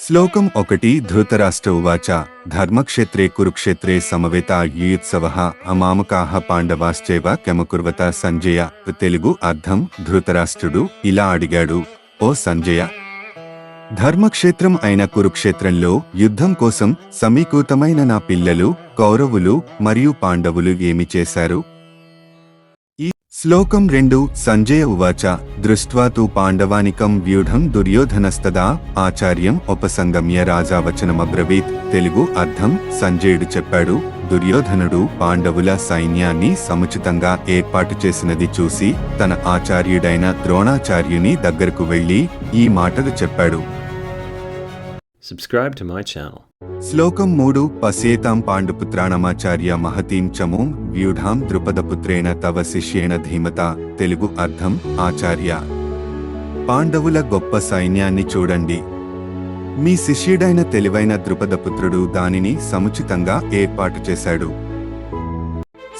శ్లోకం ఒకటి ధృతరాష్ట్ర ఉవాచ ధర్మక్షేత్రే కురుక్షేత్రే సమవేత యుయుత్సవ అమామకాహ పాండవాశ్చేవ కెమకుర్వత సంజయ తెలుగు అర్థం ధృతరాష్ట్రుడు ఇలా అడిగాడు ఓ సంజయ ధర్మక్షేత్రం అయిన కురుక్షేత్రంలో యుద్ధం కోసం సమీకృతమైన నా పిల్లలు కౌరవులు మరియు పాండవులు ఏమి చేశారు? శ్లోకం రెండు సంజయ ఉవాచ దృష్ట్వా తు పాండవానికం వ్యూఢం దుర్యోధనస్తదా ఆచార్యం ఉపసంగమ్య రాజావచనమబ్రవీత్ తెలుగు అర్థం సంజయుడు చెప్పాడు దుర్యోధనుడు పాండవుల సైన్యాన్ని సముచితంగా ఏర్పాటు చేసినది చూసి తన ఆచార్యుడైన ద్రోణాచార్యుని దగ్గరకు వెళ్ళి ఈ మాటలు చెప్పాడు Subscribe to my channel. శ్లోకం మూడు పసేతాం పాండుపుత్రాణమాచార్య మహతీం చమూం వ్యూఢాం ద్రుపదపుత్రేణ తవ శిష్యేణ ధీమత తెలుగు అర్థం ఆచార్య. పాండవుల గొప్ప సైన్యాన్ని చూడండి. మీ శిష్యుడైన తెలివైన ద్రుపదపుత్రుడు దానిని సముచితంగా ఏర్పాటు చేశాడు.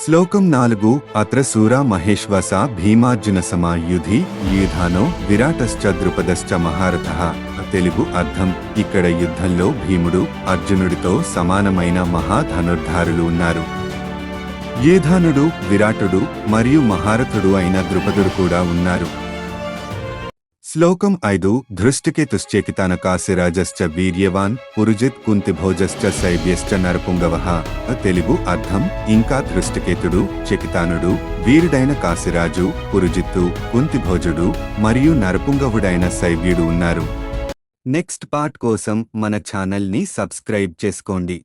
శ్లోకం నాలుగు అత్రసూర మహేశ్వస భీమార్జున సమాయుధి యూధానో విరాటశ్చ ద్రుపదశ్చ మహారథ. తెలుగు అర్థం. ఇక్కడ యుద్ధంలో భీముడు అర్జునుడితో సమానమైన మహాధనుర్ధారులు ఉన్నారు. యేధానుడు విరాటుడు మరియు మహారథుడు అయిన ద్రుపదుడు కూడా ఉన్నారు. శ్లోకం ఐదు. ధృష్టికేతుశ్చేకితాన కాశిరాజశ్చ వీర్యవాన్ పురుజిత్ కుంతిభోజశ్చ శైవ్యశ్చ నరపుంగవ. తెలుగు అర్థం. ఇంకా దృష్టికేతుడు చెకితానుడు వీరుడైన కాశిరాజు పురుజిత్తు కుంతిభోజుడు మరియు నరపుంగవుడైన శైవ్యుడు ఉన్నారు. నెక్స్ట్ పార్ట్ కోసం మన ఛానల్ని సబ్స్క్రైబ్ చేసుకోండి.